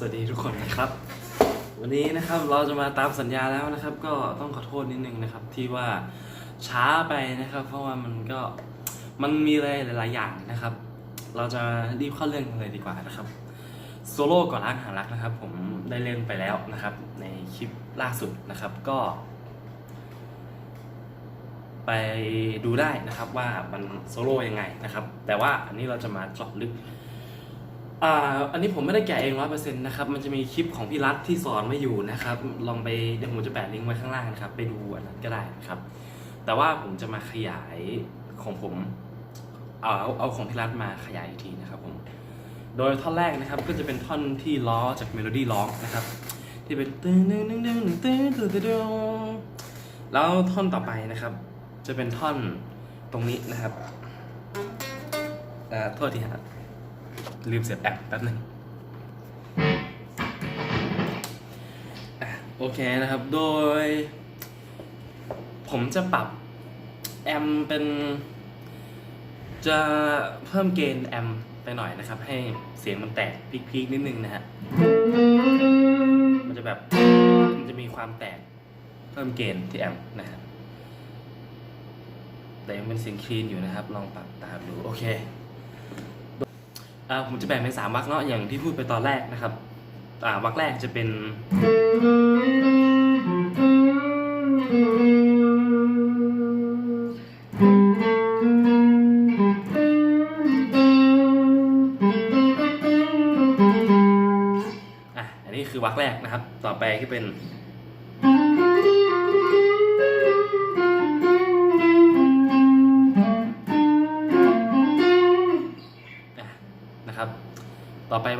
สวัสดีทุกคนนะครับ วันนี้นะครับเราจะมาตามสัญญาแล้วนะครับ ก็ต้องขอโทษนิดนึงนะครับ ที่ว่าช้าไปนะครับ เพราะว่ามันก็มันมีอะไรหลาย ๆ อย่างนะครับ เราจะรีบเข้าเรื่องเลยดีกว่านะครับโซโล่ก่อนรักหารักนะครับ ผมได้เล่นไปแล้วนะครับ ในคลิปล่าสุดนะครับก็ ไปดูได้นะครับว่ามันโซโล่ยังไงนะครับ แต่ว่าอันนี้เราจะมาเจาะลึก อ่าอันนี้ผมไม่ได้แกะเองร้อยเปอร์เซ็นต์นะครับ มันจะมีคลิปของพี่รัฐที่สอนไว้อยู่นะครับ ลองไปเดี๋ยวผมจะแปะลิงก์ไว้ข้างล่างนะครับ ไปดูอันนั้นก็ได้นะครับ แต่ว่าผมจะมาขยายของผม เอาเอาของพี่รัฐมาขยายอีกทีนะครับผม โดยท่อนแรกนะครับก็จะเป็นท่อนที่ล้อจากเมโลดี้ร้องนะครับ ที่เป็นตึ้งตึ้งตึ้งตึ้งตึ้งตึ้งตึ้งแล้วท่อนต่อไปนะครับ จะเป็นท่อนตรงนี้นะครับอ่าโทษทีครับ ลืมเสียบแอปแป๊บนึงโอเคนะครับ โดย ผมจะปรับแอมเป็น จะเพิ่มเกณฑ์แอมไปหน่อยนะครับ ให้เสียงมันแตกพีคๆนิดนึงนะฮะ มันจะแบบ มันจะมีความแตกเพิ่มเกณฑ์ที่แอมนะฮะแต่ยังเป็นเสียงคลีนอยู่นะครับ ลองปรับตามดู โอเค ผมจะแบ่งเป็นสามวรรคเนาะอย่างที่พูดไปตอนแรกนะครับอ่าวรรคแรกจะเป็นอะอันนี้คือวรรคแรกนะครับ ต่อไปก็เป็น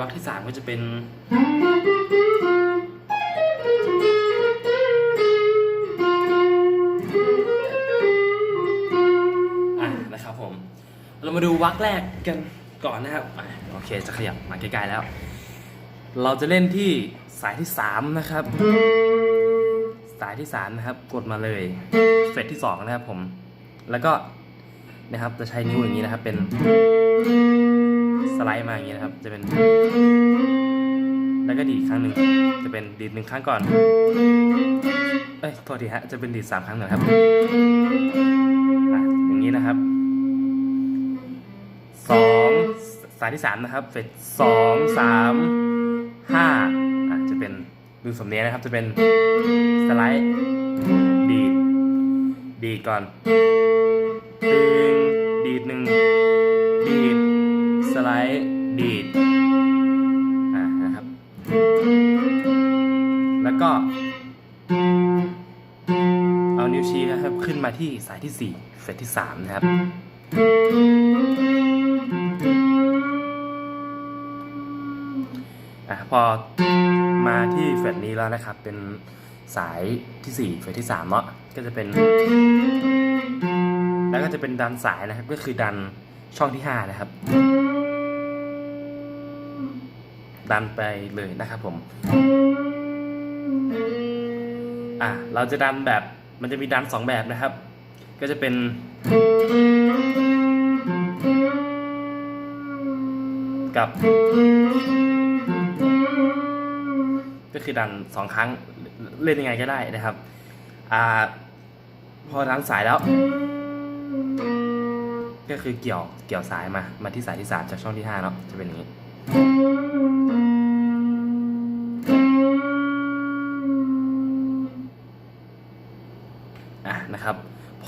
วรรคที่สามก็จะเป็น อะนะครับผม เรามาดูวรรคแรกกันก่อนนะครับโอเคจะขยับมาใกล้ๆแล้ว เราจะเล่นที่สายที่สามนะครับ สายที่สามนะครับ กดมาเลย เฟรตที่สองนะครับผม แล้วก็นะครับจะใช้นิ้วอย่างนี้นะครับเป็น สไลด์มาอย่างนี้นะครับ จะเป็น แล้วก็ดีดครั้งหนึ่งจะเป็นดีดหนึ่งครั้งก่อน เอ้ยโทษทีฮะจะเป็นดีดสามครั้งหน่อยครับอย่างนี้นะครับสองสายที่สามนะครับเฟสสองสามห้าอะจะเป็นดูสำเนียงนะครับจะเป็นสไลด์ดีดดีดก่อนตึงดีดหนึ่ง ขึ้นมาที่สายที่ 4 เฟสที่ 3 นะครับ อะพอมาที่เฟสนี้แล้วนะครับ เป็นสายที่ 4 เฟสที่3เนาะก็จะเป็น แล้วก็จะเป็นดันสายนะครับ ก็คือดันช่องที่ 5 นะครับ ดันไปเลยนะครับผม อะเราจะดันแบบ มันจะมีดันสองแบบนะครับ ก็จะเป็น กับ ก็คือดันสองครั้งเล่นยังไงก็ได้นะครับอ่าพอดันสายแล้ว ก็คือเกี่ยวเกี่ยวสายมา มาที่สายที่สามจากช่องที่ห้าเนาะจะเป็นอย่างนี้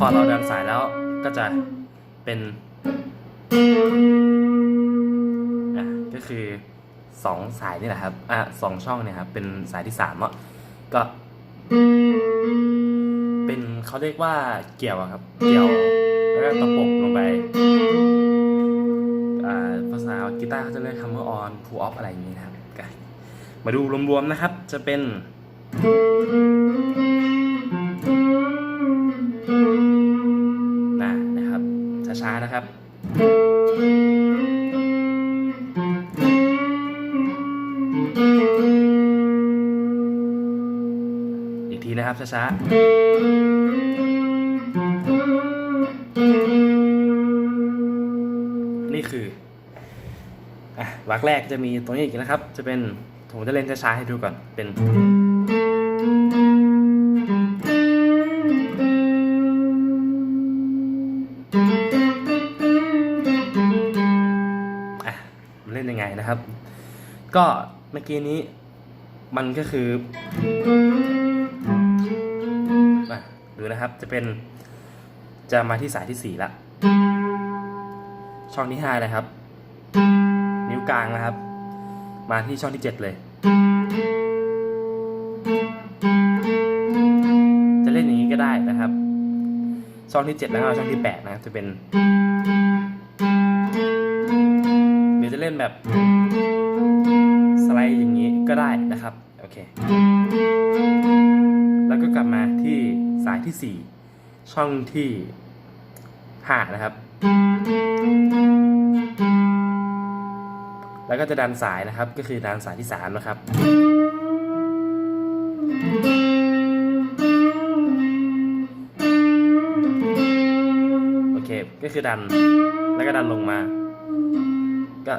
อเราดันสายแล้วก็จะเป็น อะก็คือสองสายนี่แหละครับ อะสองช่องเนี่ยครับ เป็นสายที่สามเนาะก็ เป็นเขาเรียกว่าเกี่ยวครับ เกี่ยว แล้วก็ตะปบลงไป อ่าภาษากีตาร์เขาจะเรียกคำว่าออนพูออฟอะไรอย่างนี้นะครับ มาดูรวมๆนะครับ จะเป็น นะครับ อีกทีนะครับช้าๆนี่คืออะวรรคแรกจะมีตรงนี้อีกนะครับ จะเป็นผมจะเล่นช้าๆให้ดูก่อนเป็น ก็เมื่อกี้นี้มันก็คืออะดูนะครับจะเป็นจะมาที่สายที่สี่ละ ช่องที่ห้านะครับ นิ้วกลางนะครับ มาที่ช่องที่เจ็ดเลย จะเล่นอย่างนี้ก็ได้นะครับ ช่องที่เจ็ดแล้วก็ช่องที่แปดนะจะเป็น หรือจะเล่นแบบ ก็ได้นะครับโอเคแล้วก็กลับมาที่สายที่ 4 ช่องที่ 5 นะครับ แล้วก็จะดันสายนะครับก็คือดันสายที่ 3 นะครับโอเคก็คือดันแล้วก็ดันลงมา ก็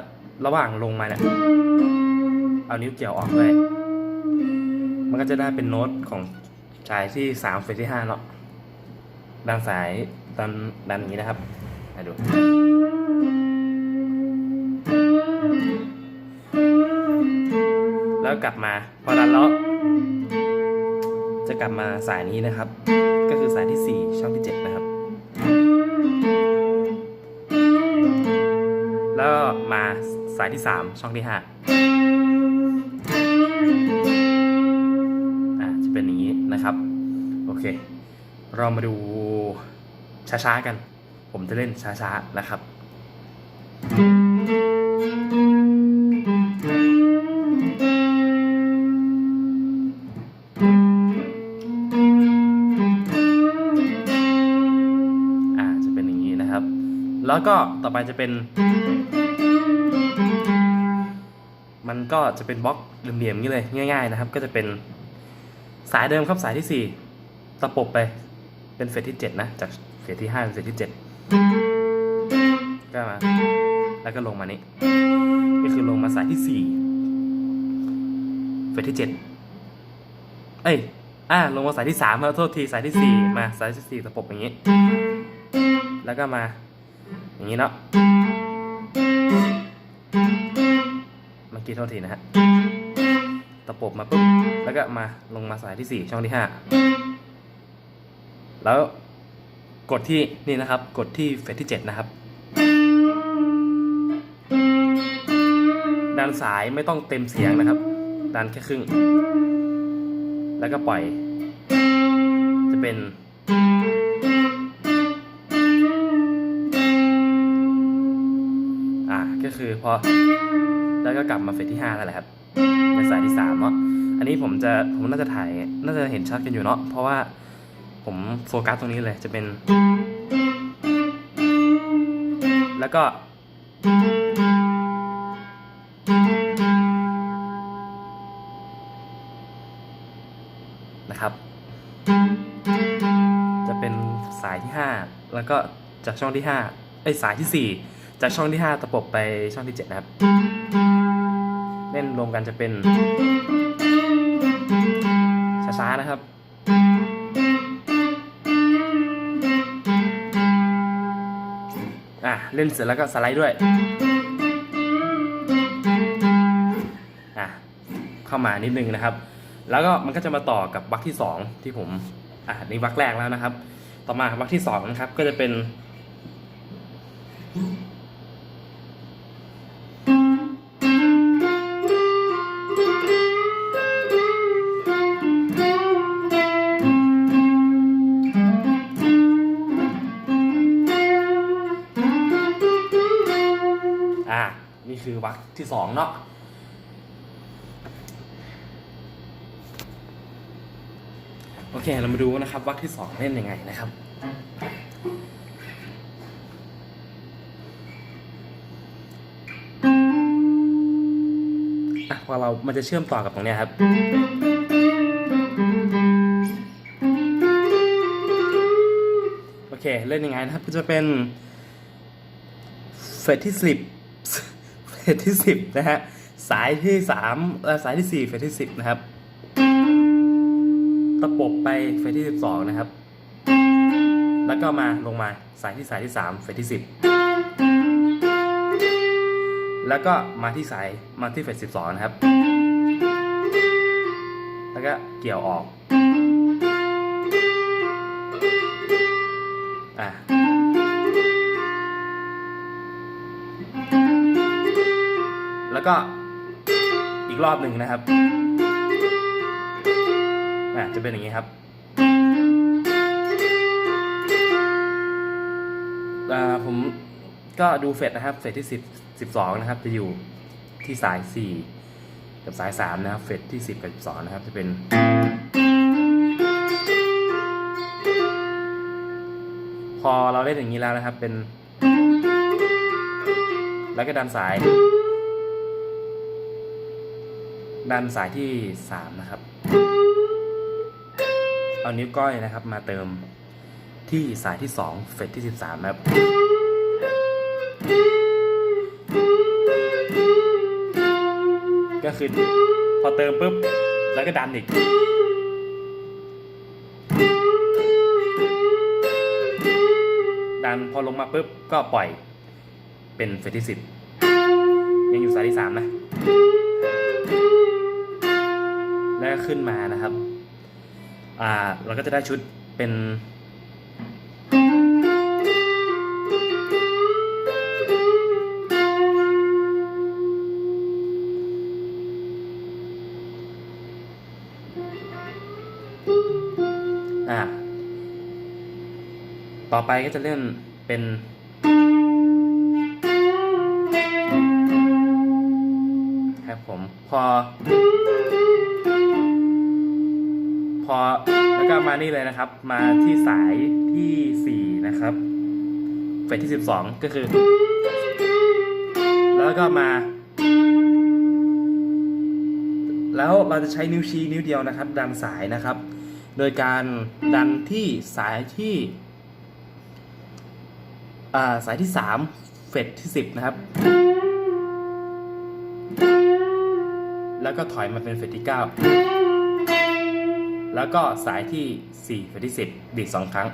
ระหว่างลงมาเนี่ย เอานิ้วเกี่ยวออกด้วย มันก็จะได้เป็นโน้ตของสายที่สามเฟสที่ห้าเนาะดันสายดันดันอย่างนี้นะครับมาดูแล้วกลับมาพอดันแล้ว จะกลับมาสายนี้นะครับ ก็คือสายที่สี่ช่องที่เจ็ดนะครับ แล้วมาสายที่ 3 ช่องที่ 5 เรามาดูช้าๆกัน ผมจะเล่นช้าๆนะครับ อ่าจะเป็นอย่างนี้นะครับ แล้วก็ต่อไปจะเป็น มันก็จะเป็นบล็อกเหลี่ยมๆนี้เลยง่าย ๆนะครับ ก็จะเป็นสายเดิมครับสายที่ 4ตะปบไป เป็นเฟสที่ 7 นะ จากเฟสที่5เป็นเฟสที่ 7 ก็มา แล้วก็ลงมานี้ก็คือลงมาสายที่ 4 เฟสที่ 7 เอ้ยอ่าลงมาสายที่3มาโทษทีสายที่ 4 มาสายที่4ตะปบอย่างนี้ แล้วก็มา อย่างนี้เนาะเมื่อกี้โทษทีนะฮะตะปบมาปุ๊บแล้วก็มาลงมาสายที่ 4 ช่องที่ 5 แล้วกดที่นี่นะครับ กดที่เฟสที่ 7 นะครับด้านสายไม่ต้องเต็มเสียงนะครับ ดันแค่ครึ่ง แล้วก็ปล่อย จะเป็น อ่าก็คือพอ แล้วก็กลับมาเฟสที่5แล้วแหละครับในสายที่3เนาะ อันนี้ผมจะผมน่าจะถ่าย น่าจะเห็นชัดกันอยู่เนาะ เพราะว่า ผมโฟกัสตรงนี้เลยจะเป็น แล้วก็ นะครับ จะเป็นสายที่ 5 แล้วก็จากช่องที่ 5 ไอ้สายที่ 4 จากช่องที่ 5 ตะปบไปช่องที่ 7 นะครับ เล่นรวมกันจะเป็น ช้าๆนะครับ เล่นเสร็จแล้วก็สไลด์ด้วยอะเข้ามานิดนึงนะครับ แล้วก็มันก็จะมาต่อกับวักที่ 2 ที่ผมอะนี่วักแรกแล้วนะครับ ต่อมาวักที่2นะครับก็จะเป็น คือวรรคที่สองเนาะโอเค เรามาดูนะครับวรรคที่สองเล่นยังไงนะครับพอเรา มันจะเชื่อมต่อกับตรงเนี้ยครับ โอเค เล่นยังไงนะครับ ก็จะเป็นเฟสที่สิบ ฟสที่สิบนะฮะ สายที่สามเอ่อสายที่สี่เฟสที่สิบนะครับ ตะปบไปเฟสที่สิบสองนะครับ แล้วก็มาลงมาสายที่สายที่สามเฟสที่สิบแล้วก็มาที่สายมาที่เฟสสิบสองนะครับ แล้วก็เกี่ยวออก อะ แล้วก็อีกรอบหนึ่งนะครับอะจะเป็นอย่างนี้ครับผมก็ดูเฟสนะครับ เฟสที่สิบสิบสองนะครับ จะอยู่ที่สายสี่กับสายสามนะครับ เฟสที่สิบกับสิบสองนะครับ จะเป็น พอเราเล่นอย่างนี้แล้วนะครับ เป็น แล้วก็ดันสาย ดันสายที่สามนะครับ เอานิ้วก้อยนะครับ มาเติมที่สายที่สองเฟสที่สิบสามนะครับ ก็คือพอเติมปุ๊บ แล้วก็ดันอีกดันพอลงมาปุ๊บก็ปล่อยเป็นเฟสที่สิบยังอยู่สายที่สามนะ แล้วก็ขึ้นมานะครับ อ่า เราก็จะได้ชุดเป็น อ่า ต่อไปก็จะเล่นเป็นครับผม พอ แล้วก็มานี่เลยนะครับ มาที่สายที่สี่นะครับเฟสที่สิบสองก็คือ แล้วก็มา แล้วเราจะใช้นิ้วชี้นิ้วเดียวนะครับ ดันสายนะครับ โดยการดันที่สายที่าสายที่สามเฟสที่สิบนะครับ แล้วก็ถอยมาเป็นเฟสที่เก้า แล้วก็สายที่4เฟสที่ 10 ดีดสองครั้ง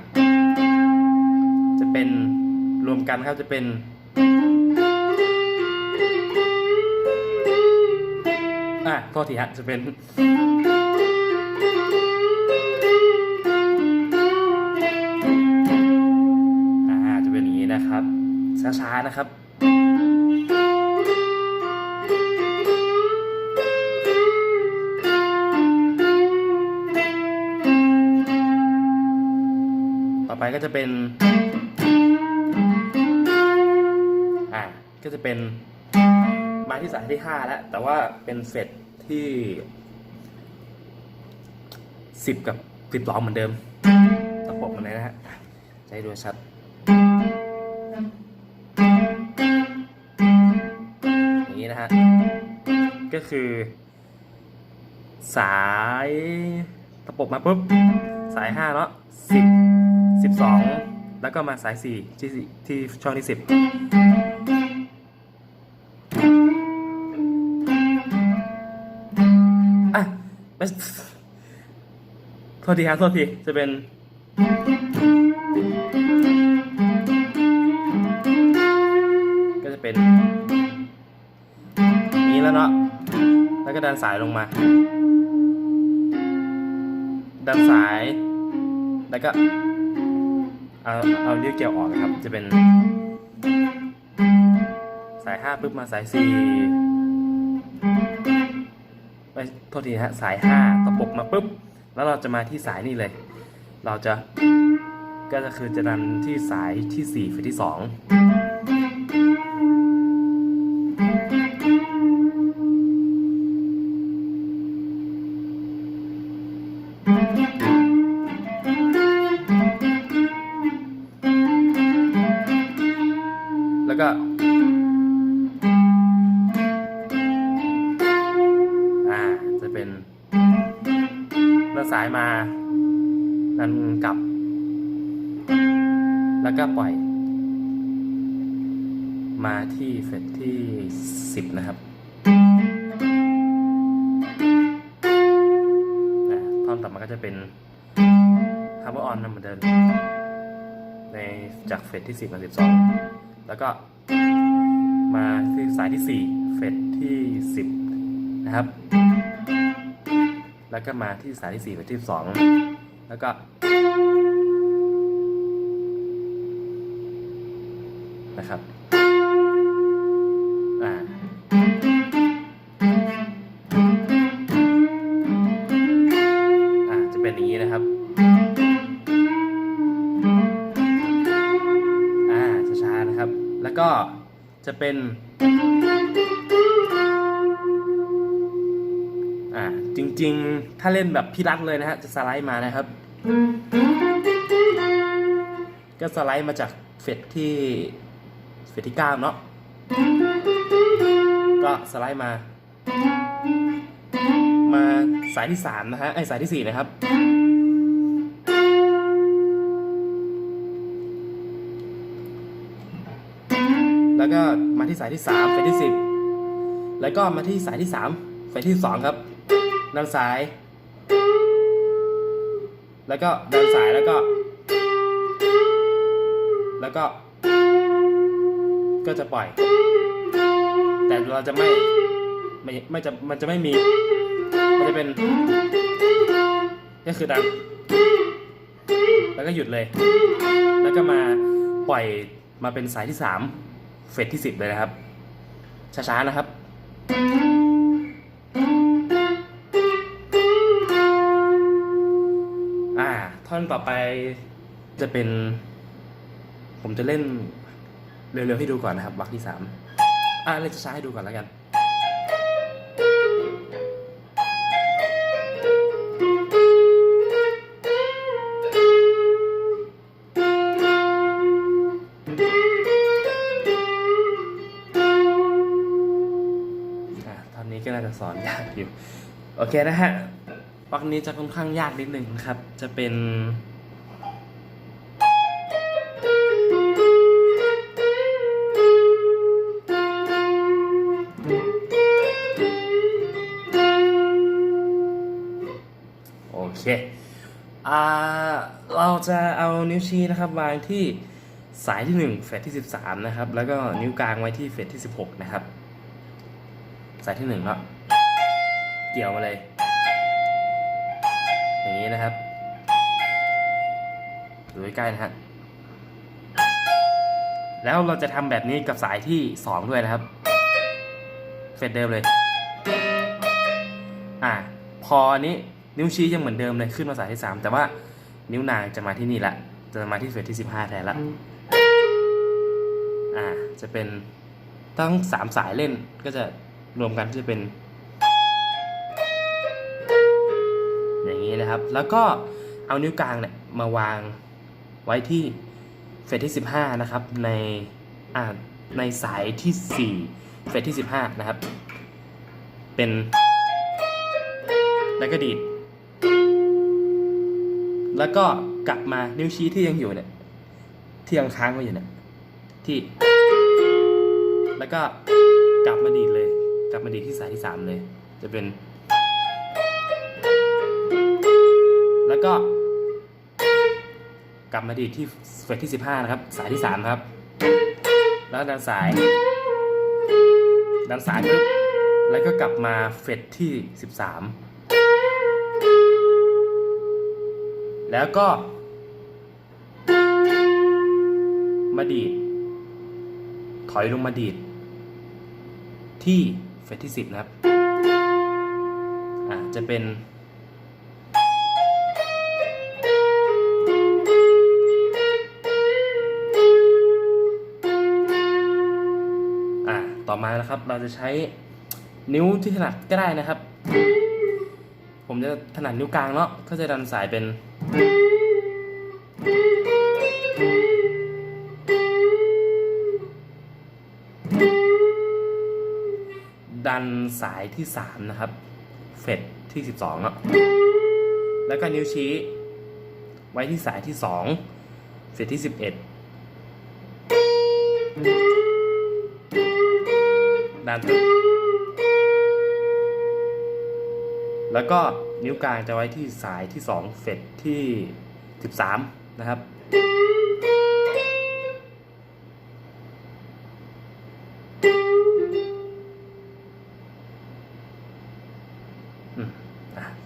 จะเป็นรวมกันครับจะเป็น อะโทษทีฮะ จะเป็นอ่าจะเป็นอย่างนี้นะครับ ช้าๆนะครับ ก็จะเป็นอ่าก็จะเป็นไม้ที่สายที่ห้าแล้วแต่ว่าเป็นเฟสที่สิบกับสิบสองเหมือนเดิมตะปบมันเลยนะฮะจะให้ดูชัดอย่างนี้นะฮะก็คือ สายตะปบมาปุ๊บ สายห้าเนาะสิบ สิบสองแล้วก็มาสายสี่ที่สี่ที่ช่องที่สิบอะไม่โทษทีครับโทษที จะเป็นก็จะเป็นอย่างนี้แล้วเนาะ แล้วก็ดันสายลงมา ดันสาย แล้วก็ เอาเอาเลี้ยวเกี่ยวออกนะครับ จะเป็น สายห้าปุ๊บมาสายสี่ไปโทษทีนะฮะสายห้าตะปบมาปุ๊บ แล้วเราจะมาที่สายนี่เลย เราจะก็จะคือจะดันที่สายที่สี่เฟสที่สอง แล้วก็ปล่อย มาที่เฟสที่สิบนะครับนะท่อนต่อมาก็จะเป็น Harbour On นะเหมือนเดิมในจากเฟสที่ 10มา12 แล้วก็มาที่สายที่ 4 เฟสที่ 10 นะครับ แล้วก็มาที่สายที่4เฟสที่2แล้วก็ นะครับอ่าอ่าจะเป็นอย่างนี้นะครับอ่าช้าๆนะครับ แล้วก็จะเป็นอ่าจริงๆ ถ้าเล่นแบบพี่รัฐเลยนะฮะจะสไลด์มานะครับ ก็สไลด์มาจากเฟสที่ เฟสที่เก้าเนาะก็สไลด์มา มาสายที่สามนะฮะไอสายที่สี่นะครับ แล้วก็มาที่สายที่สามเฟสที่สิบแล้วก็มาที่สายที่สามเฟสที่สองครับด้านซ้าย แล้วก็ด้านซ้ายแล้วก็ แล้วก็ ก็จะปล่อย แต่เราจะไม่ไม่ไม่จะมันจะไม่มี มันจะเป็นก็คือดังแล้วก็หยุดเลย แล้วก็มาปล่อยมาเป็นสายที่สามเฟสที่สิบเลยนะครับ ช้าๆนะครับอ่าท่อนต่อไปจะเป็น ผมจะเล่น เร็วๆให้ดูก่อนนะครับวักที่สามอ่าเล่นช้าให้ดูก่อนแล้วกันอ่อนนี้ก็น่าจะสอนยากอยู่ โอเคนะฮะวักนี้จะค่อนข้างยากนิดหนึ่งนะครับ จะเป็น เราจะเอานิ้วชี้นะครับวางที่สายที่ 1 เฟสที่ 13 นะครับ แล้วก็นิ้วกลางไว้ที่เฟสที่ 16 นะครับ สายที่1เนาะเกี่ยวมาเลย อย่างนี้นะครับดูใกล้ๆนะฮะแล้วเราจะทำแบบนี้กับสายที่ 2 ด้วยนะครับ เฟสเดิมเลย อ่าพออันนี้นิ้วชี้ยังเหมือนเดิมเลยขึ้นมาสายที่ 3 แต่ว่า นิ้วนางจะมาที่นี่ละ จะมาที่เฟสที่ 15 แทนละ อ่า จะเป็นตั้งสามสายเล่นก็จะรวมกันก็จะเป็น อย่างนี้นะครับ แล้วก็เอานิ้วกลางเนี่ยมาวางไว้ที่เฟสที่ 15 นะครับ ในอ่าในสายที่ 4 เฟสที่ 15 นะครับ เป็นแล้วก็ดีด แล้วก็กลับมานิ้วชี้ที่ยังอยู่เนี่ยที่ยังค้างไว้อยู่เนี่ยที่ แล้วก็กลับมาดีดเลย กลับมาดีดที่สายที่สามเลย จะเป็น แล้วก็กลับมาดีดที่เฟสที่สิบห้านะครับ สายที่สามครับ แล้วด้านสายด้านสายปุ๊บแล้วก็กลับมาเฟสที่สิบสาม แล้วก็ มาดีด ถอยลงมาดีด ที่เฟสที่สิบนะครับอ่าจะเป็น อ่าต่อมานะครับ เราจะใช้นิ้วที่ถนัดก็ได้นะครับ ผมจะถนัดนิ้วกลางเนาะก็จะดันสายเป็น นสายที่ 3 นะครับ เฟดที่ 12เนาะแล้วก็นิ้วชี้ไว้ที่สายที่ 2 เฟดที่ 11 ดันตึ๊บแล้วก็นิ้วกลางจะไว้ที่สายที่ 2 เฟดที่ 13 นะครับ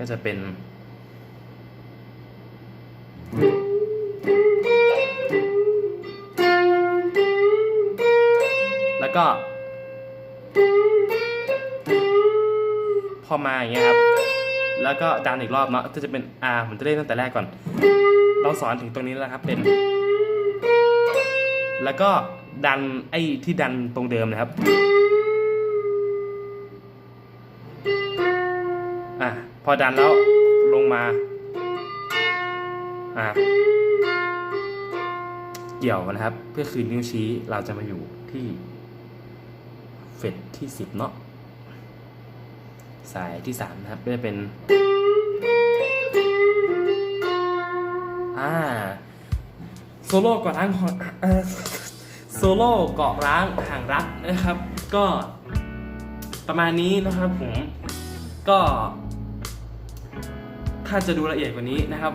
ก็จะเป็นแล้วก็ พอมาอย่างเงี้ยครับ แล้วก็ดันอีกรอบเนาะก็จะเป็น R ผมจะเล่นตั้งแต่แรกก่อน เราสอนถึงตรงนี้แล้วครับเป็น แล้วก็ดันไอ้ที่ดันตรงเดิมนะครับ พอดันแล้วลงมา อะเกี่ยวนะครับเพื่อคืนนิ้วชี้เราจะมาอยู่ที่เฟดที่สิบเนาะสายที่สามนะครับก็จะเป็น อ่า โซโล่กาะล้างหอโซโล่เกาะล้างห่างรักนะครับ ก็ประมาณนี้นะครับผม ก็ ถ้าจะดูละเอียดกว่านี้นะครับ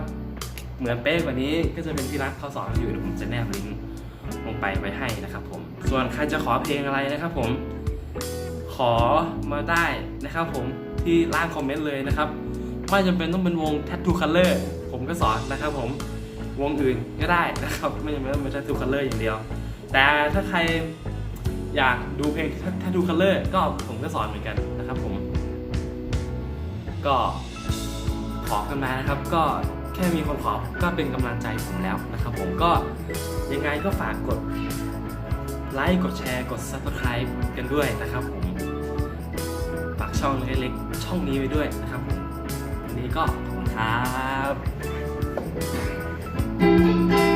เหมือนเป๊ะกว่านี้ก็จะเป็นพี่รักเขาสอนอยู่เดี๋ยวผมจะแนบลิงก์ลงไปไว้ให้นะครับผม ส่วนใครจะขอเพลงอะไรนะครับผม ขอมาได้นะครับผมที่ล่างคอมเมนต์เลยนะครับไม่จำเป็นต้องเป็นวง Tattoo Color ผมก็สอนนะครับผม วงอื่นก็ได้นะครับ ไม่จำเป็นต้องเป็น Tattoo Color อย่างเดียว แต่ถ้าใครอยากดูเพลง Tattoo Color ก็ผมก็สอนเหมือนกันนะครับผม ก็ ขอกันมานะครับ ก็แค่มีคนขอก็เป็นกำลังใจผมแล้วนะครับ ผมก็ยังไงก็ฝากกดไลค์กดแชร์กด Subscribe กันด้วยนะครับผมฝากช่องเล็กๆช่องนี้ไว้ด้วยนะครับผมวันนี้ก็ขอบคุณครับ